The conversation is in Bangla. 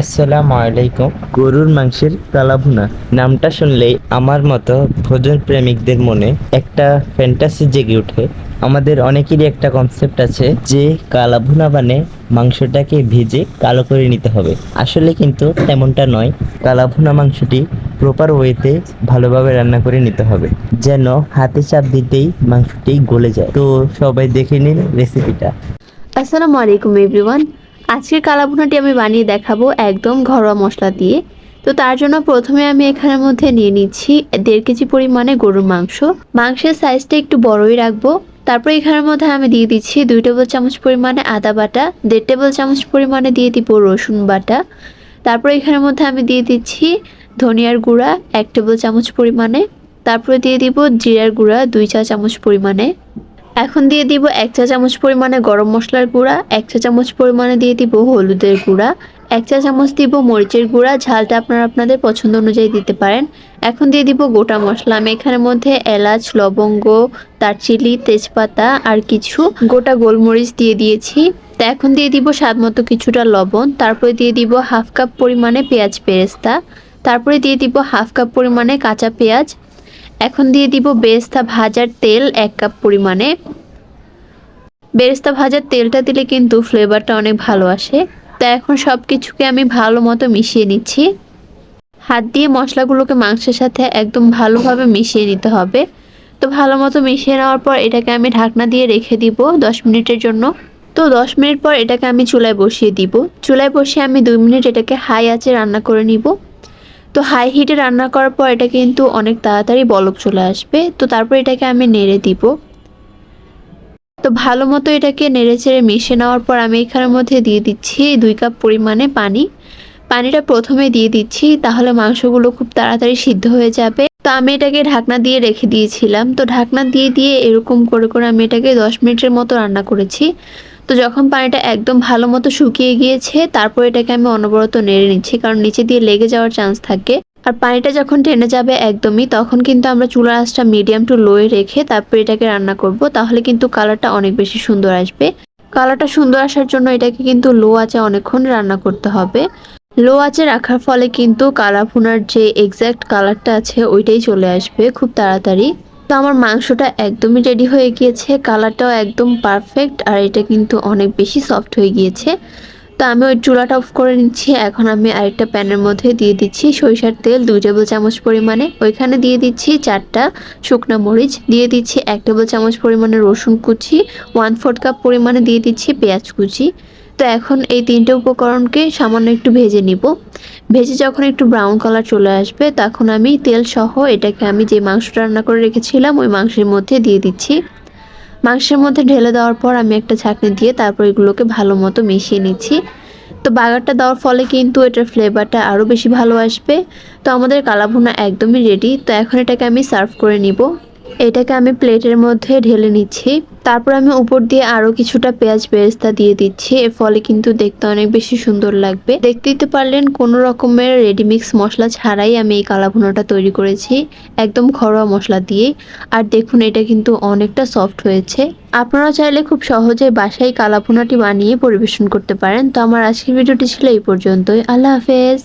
আসসালামু আলাইকুম। গরুর মাংসের কালাভুনা। নামটা শুনলেই আমার মতো ভোজন প্রেমিকদের মনে একটা ফ্যান্টাসি জেগে ওঠে। আমাদের অনেকেরই একটা কনসেপ্ট আছে যে কালাভুনা মানে মাংসটাকে ভেজে কালো করে নিতে হবে। আসলে কিন্তু তেমনটা নয়। কালাভুনা মাংসটি প্রপার ওয়েতে ভালোভাবে রান্না করে নিতে হবে। যেন হাতে চাপ দিতেই মাংসটি গলে যায়। তো সবাই দেখে নিন রেসিপিটা আসসালামু আলাইকুম এভরিওয়ান আজকের কালাভুনাটি আমি বানিয়ে দেখাবো একদম ঘরোয়া মশলা দিয়ে। তো তার জন্য প্রথমে আমি এখানের মধ্যে নিয়ে নিচ্ছি দেড় কেজি পরিমাণে গরুর মাংস। মাংসের সাইজটা একটু বড়ই রাখব। তারপর এখানের মধ্যে আমি দিয়ে দিচ্ছি দুই টেবিল চামচ পরিমাণে আদা বাটা, দেড় টেবিল চামচ পরিমাণে দিয়ে দিব রসুন বাটা। তারপর এখানের মধ্যে আমি দিয়ে দিচ্ছি ধনিয়ার গুঁড়া, এক টেবিল চামচ পরিমাণে। তারপরে দিয়ে দিব জিরার গুঁড়া, দুই চা চামচ পরিমাণে। এখন দিয়ে দিব এক চা চামচ পরিমাণে গরম মশলার গুঁড়া, এক চা চামচ পরিমাণে দিয়ে দিব হলুদের গুঁড়া, এক চা চামচ দিব মরিচের গুঁড়া, ঝালটা আপনারা আপনাদের পছন্দ অনুযায়ী দিতে পারেন। এখন দিয়ে দিব গোটা মশলা, আমি এখানের মধ্যে এলাচ, লবঙ্গ, দারচিনি, তেজপাতা আর কিছু গোটা গোলমরিচ দিয়ে দিয়েছি। তা এখন দিয়ে দিব স্বাদ মতো কিছুটা লবণ, তারপরে দিয়ে দিব হাফ কাপ পরিমাণে পেঁয়াজ পেরেস্তা, তারপরে দিয়ে দিব হাফ কাপ পরিমাণে কাঁচা পেঁয়াজ এখন দিয়ে দিব বেরেস্তা ভাজার তেল এক কাপ পরিমাণে। বেরেস্তা ভাজার তেলটা দিলে কিন্তু ফ্লেভারটা অনেক ভালো আসে। তো এখন সব কিছুকে আমি ভালো মতো মিশিয়ে নিচ্ছি। হাত দিয়ে মশলাগুলোকে মাংসের সাথে একদম ভালোভাবে মিশিয়ে নিতে হবে। তো ভালো মতো মিশিয়ে নেওয়ার পর এটাকে আমি ঢাকনা দিয়ে রেখে দিব দশ মিনিটের জন্য। তো দশ মিনিট পর এটাকে আমি চুলায় বসিয়ে দিব। চুলায় বসিয়ে আমি দুই মিনিট এটাকে হাই আঁচে রান্না করে নিব। তো হাই হিটে রান্না করার পর এটা কিন্তু অনেক তাড়াতাড়ি বলক চলে আসবে। তো তারপর এটাকে আমি নেড়ে দিব। তো ভালো মতো এটাকে নেড়ে চেড়ে মিশে নেওয়ার পর আমি এখানের মধ্যে দিয়ে দিচ্ছি দুই কাপ পরিমাণে পানি। পানিটা প্রথমে দিয়ে দিচ্ছি, তাহলে মাংসগুলো খুব তাড়াতাড়ি সিদ্ধ হয়ে যাবে। তো আমি এটাকে ঢাকনা দিয়ে রেখে দিয়েছিলাম। তো ঢাকনা দিয়ে দিয়ে এরকম করে করে আমি এটাকে দশ মিনিটের মতো রান্না করেছি। তো যখন পানিটা একদম ভালো মতো শুকিয়ে গিয়েছে, তারপর এটাকে আমি অনবরত নেড়ে নিচ্ছি, কারণ নিচে দিয়ে লেগে যাওয়ার চান্স থাকে। আর পানিটা যখন টেনে যাবে একদমই, তখন কিন্তু আমরা চুলার আঁচটা মিডিয়াম টু লোয়ে রেখে তারপর এটাকে রান্না করব, তাহলে কিন্তু কালারটা অনেক বেশি সুন্দর আসবে। কালারটা সুন্দর আসার জন্য এটাকে কিন্তু লো আঁচে অনেকক্ষণ রান্না করতে হবে। লো আঁচে রাখার ফলে কিন্তু কালাভুনার যে এক্স্যাক্ট কালারটা আছে, ওইটাই চলে আসবে খুব তাড়াতাড়ি। তো আমার মাংসটা একদমই রেডি হয়ে গিয়েছে কালারটাও একদম পারফেক্ট আর এটা কিন্তু অনেক বেশি সফট হয়ে গিয়েছে। তো আমি ওই চুলাটা অফ করে নিচ্ছি। এখন আমি আরেকটা প্যানের মধ্যে দিয়ে দিচ্ছি সরিষার তেল, দুই টেবিল চামচ পরিমাণে। ওইখানে দিয়ে দিচ্ছি চারটা শুকনো মরিচ, দিয়ে দিচ্ছি এক টেবিল চামচ পরিমাণে রসুন কুচি ওয়ান ফোর্থ কাপ পরিমাণে দিয়ে দিচ্ছি পেঁয়াজ কুচি। তো এখন এই তিনটে উপকরণকে সামান্য একটু ভেজে নিব। ভেজে যখন একটু ব্রাউন কালার চলে আসবে, তখন আমি তেল সহ এটাকে আমি যে মাংসটা রান্না করে রেখেছিলাম, ওই মাংসের মধ্যে দিয়ে দিচ্ছি। মাংসের মধ্যে ঢেলে দেওয়ার পর আমি একটা ছাঁকনি দিয়ে তারপর এগুলোকে ভালো মতো মিশিয়ে নিচ্ছি। তো বাগারটা দেওয়ার ফলে কিন্তু এটার ফ্লেভারটা আরও বেশি ভালো আসবে। তো আমাদের কালাভুনা একদমই রেডি তো এখন এটাকে আমি সার্ভ করে নিব। এটাকে আমি প্লেটের মধ্যে ঢেলে নিচ্ছি। তারপর আমি উপর দিয়ে আরও কিছুটা পেঁয়াজ বেরেস্তা দিয়ে দিচ্ছি। এর ফলে কিন্তু দেখতে অনেক বেশি সুন্দর লাগবে। দেখতেই তো পারলেন, কোনো রকমের রেডিমিক্স মশলা ছাড়াই আমি এই কালাভুনাটা তৈরি করেছি, একদম ঘরোয়া মশলা দিয়ে। আর দেখুন, এটা কিন্তু অনেকটা সফট হয়েছে। আপনারা চাইলে খুব সহজে বাসায় কালাভুনাটি বানিয়ে পরিবেশন করতে পারেন। তো আমার আজকের ভিডিওটি ছিল এই পর্যন্তই। আল্লাহ হাফেজ।